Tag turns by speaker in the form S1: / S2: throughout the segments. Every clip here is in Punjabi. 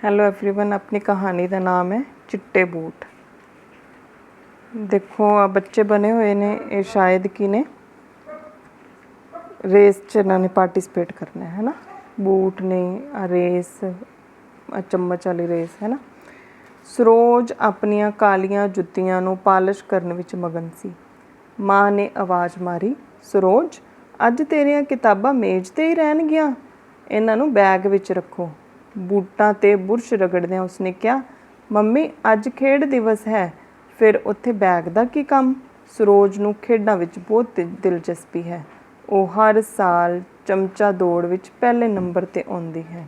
S1: ਹੈਲੋ एवरीवन ਆਪਣੀ ਕਹਾਣੀ ਦਾ ਨਾਮ ਹੈ ਚਿੱਟੇ ਬੂਟ ਦੇਖੋ ਆ ਬੱਚੇ ਬਣੇ ਹੋਏ ਨੇ ਇਹ ਸ਼ਾਇਦ ਕੀ ਨੇ ਰੇਸ ਚ ਇਹਨਾਂ ਨੇ ਪਾਰਟਿਸਿਪੇਟ ਕਰਨਾ ਹੈ ਨਾ ਬੂਟ ਨੇ ਆ ਰੇਸ ਆ ਚਮਚ ਵਾਲੀ ਰੇਸ ਹੈ ਨਾ ਸਰੋਜ ਆਪਣੀਆਂ ਕਾਲੀਆਂ ਜੁੱਤੀਆਂ ਨੂੰ ਪਾਲਿਸ਼ ਕਰਨ ਵਿੱਚ ਮਗਨ ਸੀ ਮਾਂ ਨੇ ਆਵਾਜ਼ ਮਾਰੀ ਸਰੋਜ ਅੱਜ ਤੇਰੀਆਂ ਕਿਤਾਬਾਂ ਮੇਜ਼ ਤੇ ਹੀ ਰਹਿਣਗੀਆਂ ਇਹਨਾਂ ਨੂੰ ਬੈਗ ਵਿੱਚ ਰੱਖੋ ਬੂਟਾਂ ਤੇ ਬੁਰਸ਼ ਰਗੜਦਿਆਂ ਉਸਨੇ ਕਿਹਾ, ਮੰਮੀ, ਅੱਜ ਖੇਡ ਦਿਵਸ ਹੈ। ਫਿਰ ਉੱਥੇ ਬੈਗ ਦਾ ਕੀ ਕੰਮ? ਸਰੋਜ ਨੂੰ ਖੇਡਾਂ ਵਿੱਚ ਬਹੁਤ ਦਿਲਚਸਪੀ ਹੈ। ਉਹ ਹਰ ਸਾਲ ਚਮਚਾ ਦੌੜ ਵਿੱਚ ਪਹਿਲੇ ਨੰਬਰ ਤੇ ਆਉਂਦੀ ਹੈ।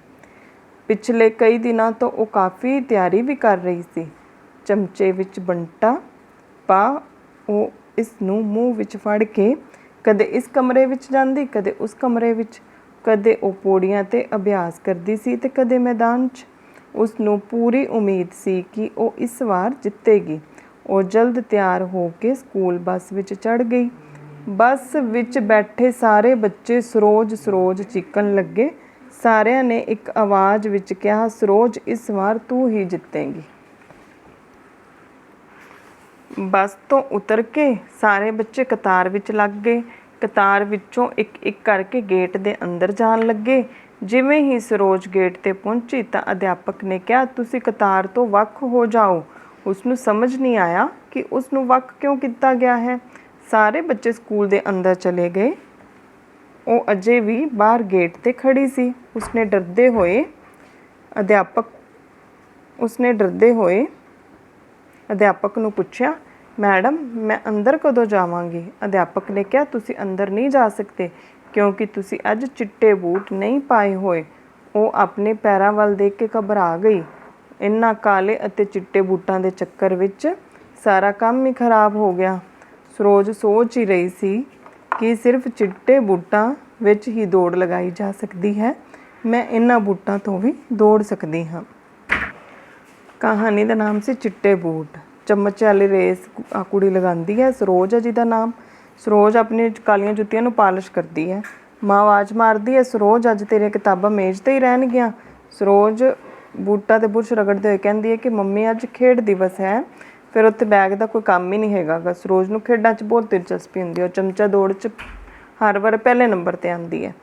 S1: ਪਿਛਲੇ ਕਈ ਦਿਨਾਂ ਤੋਂ ਉਹ ਕਾਫੀ ਤਿਆਰੀ ਵੀ ਕਰ ਰਹੀ ਸੀ। ਚਮਚੇ ਵਿੱਚ ਬੰਟਾ ਪਾ, ਉਹ ਇਸ ਨੂੰ ਮੂੰਹ ਵਿੱਚ ਫੜ ਕੇ ਕਦੇ ਇਸ ਕਮਰੇ ਵਿੱਚ ਜਾਂਦੀ, ਕਦੇ ਉਸ ਕਮਰੇ ਵਿੱਚ। ਕਦੇ ਉਹ ਪੌੜੀਆਂ ਤੇ ਅਭਿਆਸ ਕਰਦੀ ਸੀ ਤੇ ਕਦੇ ਮੈਦਾਨ 'ਚ। ਉਸ ਨੂੰ ਪੂਰੀ ਉਮੀਦ ਸੀ ਕਿ ਉਹ ਇਸ ਵਾਰ ਜਿੱਤੇਗੀ। ਉਹ ਜਲਦ ਤਿਆਰ ਹੋ ਕੇ ਸਕੂਲ ਬੱਸ ਵਿੱਚ ਚੜ ਗਈ। ਬੱਸ ਵਿੱਚ ਬੈਠੇ ਸਾਰੇ ਬੱਚੇ ਸਰੋਜ ਸਰੋਜ ਚੀਕਣ ਲੱਗੇ। ਸਾਰਿਆਂ ਨੇ ਇੱਕ ਆਵਾਜ਼ ਵਿੱਚ ਕਿਹਾ, ਸਰੋਜ, ਇਸ ਵਾਰ ਤੂੰ ਹੀ ਜਿੱਤੇਂਗੀ। ਬੱਸ ਤੋਂ ਉਤਰ ਕੇ ਸਾਰੇ ਬੱਚੇ ਕਤਾਰ ਵਿੱਚ ਲੱਗ ਗਏ। ਕਤਾਰ ਵਿੱਚੋਂ ਇੱਕ ਇੱਕ ਕਰਕੇ ਗੇਟ ਦੇ ਅੰਦਰ ਜਾਣ ਲੱਗੇ। ਜਿਵੇਂ ਹੀ ਸਰੋਜ ਗੇਟ ਤੇ ਪਹੁੰਚੀ ਤਾਂ ਅਧਿਆਪਕ ਨੇ ਕਿਹਾ, ਤੁਸੀਂ ਕਤਾਰ ਤੋਂ ਵੱਖ ਹੋ ਜਾਓ। ਉਸਨੂੰ ਸਮਝ ਨਹੀਂ ਆਇਆ ਕਿ ਉਸਨੂੰ ਵੱਖ ਕਿਉਂ ਕੀਤਾ ਗਿਆ ਹੈ। ਸਾਰੇ ਬੱਚੇ ਸਕੂਲ ਦੇ ਅੰਦਰ ਚਲੇ ਗਏ। ਉਹ ਅਜੇ ਵੀ ਬਾਹਰ ਗੇਟ ਤੇ ਖੜ੍ਹੀ ਸੀ। ਉਸਨੇ ਡਰਦੇ ਹੋਏ ਅਧਿਆਪਕ, ਉਸਨੇ ਡਰਦੇ ਹੋਏ ਅਧਿਆਪਕ ਨੂੰ ਪੁੱਛਿਆ ਮੈਡਮ, ਮੈਂ ਅੰਦਰ ਕਦੋਂ ਜਾਵਾਂਗੀ? ਅਧਿਆਪਕ ਨੇ ਕਿਹਾ, ਤੁਸੀਂ ਅੰਦਰ ਨਹੀਂ ਜਾ ਸਕਦੇ, ਕਿਉਂਕਿ ਤੁਸੀਂ ਅੱਜ ਚਿੱਟੇ ਬੂਟ ਨਹੀਂ ਪਾਏ ਹੋਏ। ਉਹ ਆਪਣੇ ਪੈਰਾਂ ਵੱਲ ਦੇਖ ਕੇ ਘਬਰਾ ਗਈ। ਇੰਨਾ ਕਾਲੇ ਅਤੇ ਚਿੱਟੇ ਬੂਟਾਂ ਦੇ ਚੱਕਰ ਵਿੱਚ ਸਾਰਾ ਕੰਮ ਹੀ ਖਰਾਬ ਹੋ ਗਿਆ। ਸਰੋਜ ਸੋਚ ਹੀ ਰਹੀ ਸੀ ਕਿ ਸਿਰਫ ਚਿੱਟੇ ਬੂਟਾਂ ਵਿੱਚ ਹੀ ਦੌੜ ਲਗਾਈ ਜਾ ਸਕਦੀ ਹੈ। ਮੈਂ ਇਹਨਾਂ ਬੂਟਾਂ ਤੋਂ ਵੀ ਦੌੜ ਸਕਦੀ ਹਾਂ। ਕਹਾਣੀ ਦਾ ਨਾਮ ਸੀ ਚਿੱਟੇ ਬੂਟ। ਚਮਚ ਵਾਲੀ ਰੇਸ ਆ ਕੁੜੀ ਲਗਾਉਂਦੀ ਹੈ, ਸਰੋਜ ਹੈ ਜਿਹਦਾ ਨਾਮ। ਸਰੋਜ ਆਪਣੀ ਕਾਲੀਆਂ ਜੁੱਤੀਆਂ ਨੂੰ ਪਾਲਿਸ਼ ਕਰਦੀ ਹੈ। ਮਾਂ ਆਵਾਜ਼ ਮਾਰਦੀ ਹੈ, ਸਰੋਜ, ਅੱਜ ਤੇਰੀਆਂ ਕਿਤਾਬਾਂ ਮੇਜ਼ ਤੇ ਹੀ ਰਹਿਣਗੀਆਂ। ਸਰੋਜ ਬੂਟਾ ਤੇ ਬੁਰਸ਼ ਰਗੜਦੇ ਹੋਏ ਕਹਿੰਦੀ ਹੈ ਕਿ ਮੰਮੀ, ਅੱਜ ਖੇਡ ਦਿਵਸ ਹੈ। ਫਿਰ ਉੱਥੇ ਬੈਗ ਦਾ ਕੋਈ ਕੰਮ ਹੀ ਨਹੀਂ ਹੈਗਾ ਸਰੋਜ ਨੂੰ ਖੇਡਾਂ 'ਚ ਬਹੁਤ ਦਿਲਚਸਪੀ ਹੁੰਦੀ ਹੈ। ਉਹ ਚਮਚਾ ਦੌੜ 'ਚ ਹਰ ਵਾਰ ਪਹਿਲੇ ਨੰਬਰ ਤੇ ਆਉਂਦੀ ਹੈ।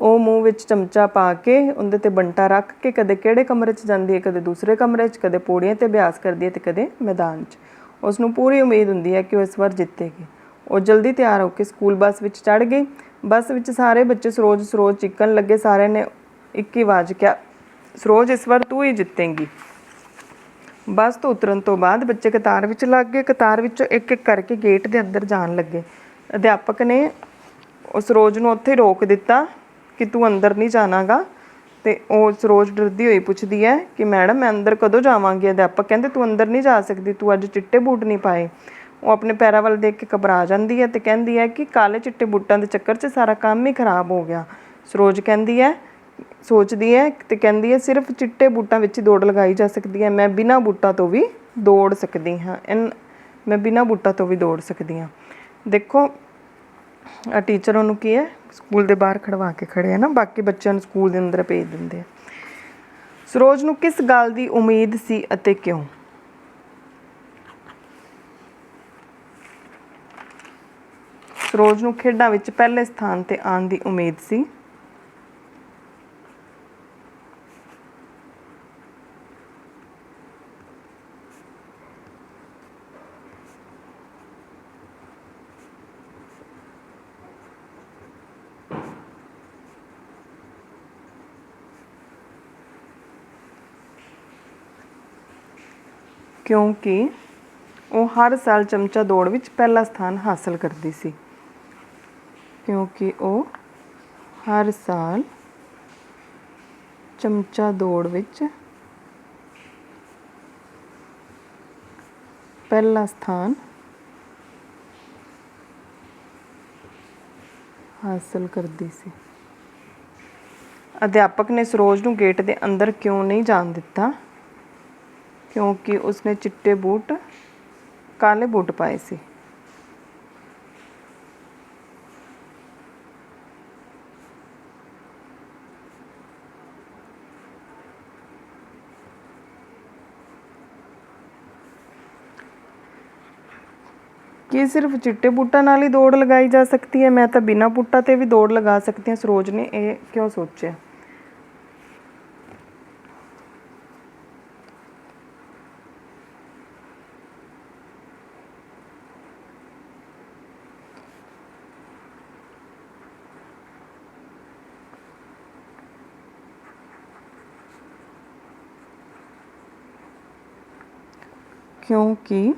S1: ਉਹ ਮੂੰਹ ਵਿੱਚ ਚਮਚਾ ਪਾ ਕੇ ਉਹਦੇ ਤੇ ਬੰਟਾ ਰੱਖ ਕੇ ਕਦੇ ਕਿਹੜੇ ਕਮਰੇ 'ਚ ਜਾਂਦੀ ਹੈ, ਕਦੇ ਦੂਸਰੇ ਕਮਰੇ 'ਚ, ਕਦੇ ਪੌੜੀਆਂ ਤੇ ਅਭਿਆਸ ਕਰਦੀ ਹੈ ਤੇ ਕਦੇ ਮੈਦਾਨ 'ਚ। ਉਸ ਨੂੰ ਪੂਰੀ ਉਮੀਦ ਹੁੰਦੀ ਹੈ ਕਿ ਉਹ ਇਸ ਵਾਰ ਜਿੱਤੇਗੀ। ਉਹ ਜਲਦੀ ਤਿਆਰ ਹੋ ਕੇ ਸਕੂਲ ਬੱਸ ਵਿੱਚ ਚੜ ਗਈ। ਬੱਸ ਵਿੱਚ ਸਾਰੇ ਬੱਚੇ ਸਰੋਜ ਸਰੋਜ ਚੀਕਣ ਲੱਗੇ। ਸਾਰਿਆਂ ਨੇ ਇੱਕ ਹੀ ਆਵਾਜ਼ ਕਿਹਾ, ਸਰੋਜ, ਇਸ ਵਾਰ ਤੂੰ ਹੀ ਜਿੱਤੇਂਗੀ। ਬੱਸ ਤੋਂ ਉਤਰਨ ਤੋਂ ਬਾਅਦ ਬੱਚੇ ਕਤਾਰ ਵਿੱਚ ਲੱਗ ਗਏ। ਕਤਾਰ ਵਿੱਚੋਂ ਇੱਕ ਇੱਕ ਕਰਕੇ ਗੇਟ ਦੇ ਅੰਦਰ ਜਾਣ ਲੱਗੇ। ਅਧਿਆਪਕ ਨੇ ਉਸ ਸਰੋਜ ਨੂੰ ਉੱਥੇ ਰੋਕ ਦਿੱਤਾ। ਕਿ ਤੂੰ ਅੰਦਰ ਨਹੀਂ ਜਾਣਾਗਾ? ਤੇ ਉਹ ਸਰੋਜ ਡਰਦੀ ਹੋਈ ਪੁੱਛਦੀ ਹੈ ਕਿ ਮੈਡਮ, ਮੈਂ ਅੰਦਰ ਕਦੋਂ ਜਾਵਾਂਗੀ? ਅਧਿਆਪਕ ਕਹਿੰਦੇ, ਤੂੰ ਅੰਦਰ ਨਹੀਂ ਜਾ ਸਕਦੀ, ਤੂੰ ਅੱਜ ਚਿੱਟੇ ਬੂਟ ਨਹੀਂ ਪਾਏ। ਉਹ ਆਪਣੇ ਪੈਰਾਂ ਵੱਲ ਦੇਖ ਕੇ ਘਬਰਾ ਜਾਂਦੀ ਹੈ ਤੇ ਕਹਿੰਦੀ ਹੈ ਕਿ ਕਾਲੇ ਚਿੱਟੇ ਬੂਟਾਂ ਦੇ ਚੱਕਰ 'ਚ ਸਾਰਾ ਕੰਮ ਹੀ ਖਰਾਬ ਹੋ ਗਿਆ। ਸਰੋਜ ਕਹਿੰਦੀ ਹੈ, ਸੋਚਦੀ ਹੈ ਤੇ ਕਹਿੰਦੀ ਹੈ, ਸਿਰਫ ਚਿੱਟੇ ਬੂਟਾਂ ਵਿੱਚ ਹੀ ਦੌੜ ਲਗਾਈ ਜਾ ਸਕਦੀ ਹੈ। ਮੈਂ ਬਿਨਾਂ ਬੂਟਾਂ ਤੋਂ ਵੀ ਦੌੜ ਸਕਦੀ ਹਾਂ। ਇਨ, ਮੈਂ ਬਿਨਾਂ ਬੂਟਾਂ ਤੋਂ ਵੀ ਦੌੜ ਸਕਦੀ ਹਾਂ। ਦੇਖੋ ਆ ਟੀਚਰ ਉਹਨੂੰ ਕੀ ਹੈ? ਸਕੂਲ ਦੇ ਬਾਹਰ ਖੜਵਾ ਕੇ ਖੜੇ ਆ ਨਾ, ਬਾਕੀ ਬੱਚਿਆਂ ਨੂੰ ਸਕੂਲ ਦੇ ਅੰਦਰ ਭੇਜ ਦਿੰਦੇ ਆ। ਸਰੋਜ ਨੂੰ ਕਿਸ ਗੱਲ ਦੀ ਉਮੀਦ ਸੀ ਅਤੇ ਕਿਉਂ? ਸਰੋਜ ਨੂੰ ਖੇਡਾਂ ਵਿੱਚ ਪਹਿਲੇ ਸਥਾਨ ਤੇ ਆਉਣ ਦੀ ਉਮੀਦ ਸੀ। ਕਿਉਂਕਿ ਉਹ ਹਰ ਸਾਲ ਚਮਚਾ ਦੌੜ ਵਿੱਚ ਪਹਿਲਾ ਸਥਾਨ ਹਾਸਲ ਕਰਦੀ ਸੀ। ਕਿਉਂਕਿ ਉਹ ਹਰ ਸਾਲ ਚਮਚਾ ਦੌੜ ਵਿੱਚ ਪਹਿਲਾ ਸਥਾਨ ਹਾਸਲ ਕਰਦੀ ਸੀ। ਅਧਿਆਪਕ ਨੇ ਸਰੋਜ ਨੂੰ ਗੇਟ ਦੇ ਅੰਦਰ ਕਿਉਂ ਨਹੀਂ ਜਾਣ ਦਿੱਤਾ? ਕਿਉਂਕਿ ਉਸਨੇ ਚਿੱਟੇ ਬੂਟ ਕਾਲੇ ਬੂਟ ਪਾਏ ਸੀ ਕਿ ਸਿਰਫ ਚਿੱਟੇ ਬੂਟਾਂ ਨਾਲ ਹੀ ਦੌੜ ਲਗਾਈ ਜਾ ਸਕਦੀ ਹੈ ਮੈਂ ਤਾਂ ਬਿਨਾਂ ਬੂਟਾਂ ਤੇ ਵੀ ਦੌੜ ਲਗਾ ਸਕਦੀ ਹਾਂ ਸਰੋਜ ਨੇ ਇਹ ਕਿਉਂ ਸੋਚਿਆ ਕਿਉਂਕਿ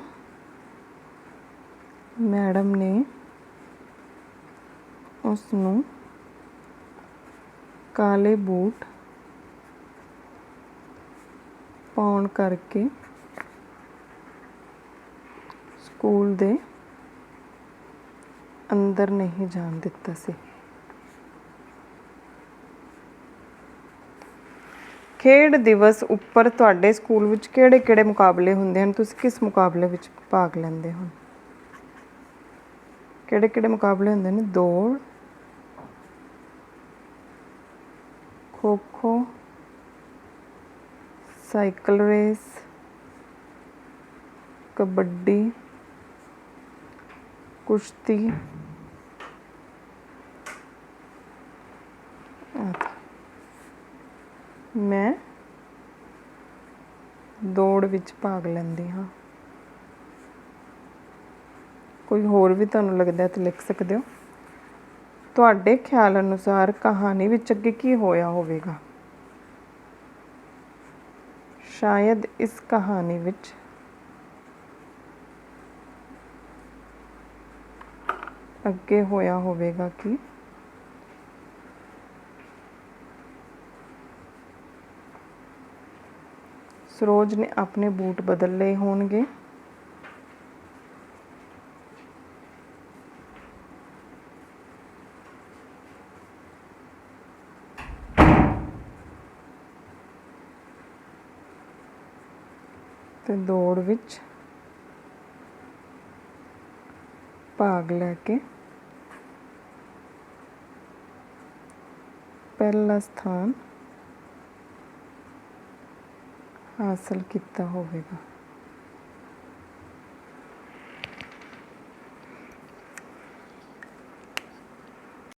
S1: ਮੈਡਮ ਨੇ ਉਸ ਨੂੰ ਕਾਲੇ ਬੂਟ ਪਾਉਣ ਕਰਕੇ ਸਕੂਲ ਦੇ ਅੰਦਰ ਨਹੀਂ ਜਾਣ ਦਿੱਤਾ ਸੀ। ਖੇਡ ਦਿਵਸ ਉੱਪਰ ਤੁਹਾਡੇ ਸਕੂਲ ਵਿੱਚ ਕਿਹੜੇ-ਕਿਹੜੇ ਮੁਕਾਬਲੇ ਹੁੰਦੇ ਹਨ? ਤੁਸੀਂ ਕਿਸ ਮੁਕਾਬਲੇ ਵਿੱਚ ਭਾਗ ਲੈਂਦੇ ਹੋ? ਕਿਹੜੇ-ਕਿਹੜੇ ਮੁਕਾਬਲੇ ਹੁੰਦੇ ਨੇ? ਦੌੜ ਖੋ ਖੋ ਸਾਈਕਲ ਰੇਸ, ਕਬੱਡੀ, ਕੁਸ਼ਤੀ ਮੈਂ ਦੌੜ ਵਿੱਚ ਭਾਗ ਲੈਂਦੀ ਹਾਂ। ਕੋਈ ਹੋਰ ਵੀ ਤੁਹਾਨੂੰ ਲੱਗਦਾ ਤਾਂ ਲਿਖ ਸਕਦੇ ਹੋ। ਤੁਹਾਡੇ ਖਿਆਲ ਅਨੁਸਾਰ ਕਹਾਣੀ ਵਿੱਚ ਅੱਗੇ ਕੀ ਹੋਇਆ ਹੋਵੇਗਾ? ਸ਼ਾਇਦ ਇਸ ਕਹਾਣੀ ਵਿੱਚ ਅੱਗੇ ਹੋਇਆ ਹੋਵੇਗਾ ਕਿ ਸਰੋਜ ਨੇ ਆਪਣੇ ਬੂਟ ਬਦਲ ਲਏ ਹੋਣਗੇ। ਤੇ ਦੌੜ ਵਿੱਚ ਭਾਗ ਲੈ ਕੇ ਪਹਿਲਾ ਸਥਾਨ ਹਾਸਲ ਕੀਤਾ ਹੋਵੇਗਾ।